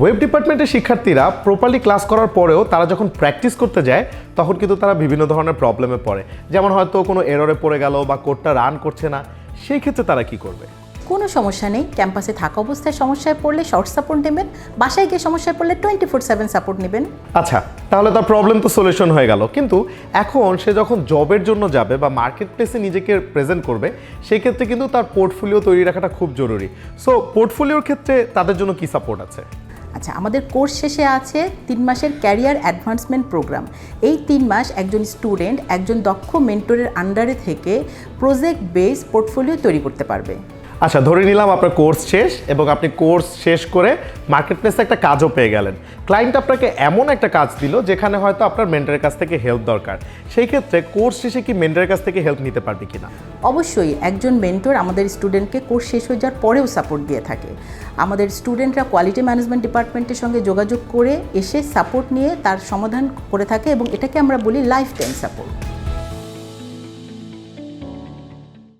Web ডিপার্টমেন্টের শিক্ষার্থীরা properly class করার পরেও তারা যখন প্র্যাকটিস করতে যায় তখন কিন্তু তারা বিভিন্ন ধরনের প্রবলেমে পড়ে। যেমন হয়তো কোনো এররে পড়ে গেল বা কোডটা রান করছে না সেই ক্ষেত্রে তারা কি করবে? কোনো সমস্যা নেই। ক্যাম্পাসে থাকা অবস্থায় সমস্যায় পড়লে শর্ট সাপোর্ট নেবেন। বাসায় গিয়ে সমস্যায় পড়লে টোয়েন্টি ফোর সেভেন সাপোর্ট নেবেন। আচ্ছা তাহলে তার প্রবলেম তো সলিউশন হয়ে গেল। কিন্তু এখন সে যখন জবের জন্য যাবে বা মার্কেট প্লেসে নিজেকে প্রেজেন্ট করবে সেই ক্ষেত্রে কিন্তু তার পোর্টফোলিও তৈরি রাখাটা খুব জরুরি। সো পোর্টফোলিওর ক্ষেত্রে তাদের জন্য কি সাপোর্ট আছে? আচ্ছা আমাদের কোর্স শেষে আছে তিন মাসের ক্যারিয়ার অ্যাডভান্সমেন্ট প্রোগ্রাম। এই তিন মাস একজন স্টুডেন্ট, একজন দক্ষ মেন্টরের আন্ডারে থেকে প্রজেক্ট বেস পোর্টফোলিও তৈরি করতে পারবে। আচ্ছা ধরে নিলাম আপনার কোর্স শেষ এবং আপনি কোর্স শেষ করে মার্কেট প্লেসে একটা কাজও পেয়ে গেলেন। ক্লায়েন্ট আপনাকে এমন একটা কাজ দিল যেখানে হয়তো আপনার মেন্টারের কাছ থেকে হেল্প দরকার। সেই ক্ষেত্রে কোর্স শেষে কি মেন্টারের কাছ থেকে হেল্প নিতে পারবে কিনা? অবশ্যই, একজন মেন্টর আমাদের স্টুডেন্টকে কোর্স শেষ হয়ে যাওয়ার পরেও সাপোর্ট দিয়ে থাকে। আমাদের স্টুডেন্টরা কোয়ালিটি ম্যানেজমেন্ট ডিপার্টমেন্টের সঙ্গে যোগাযোগ করে এসে সাপোর্ট নিয়ে তার সমাধান করে থাকে এবং এটাকে আমরা বলি লাইফ টাইম সাপোর্ট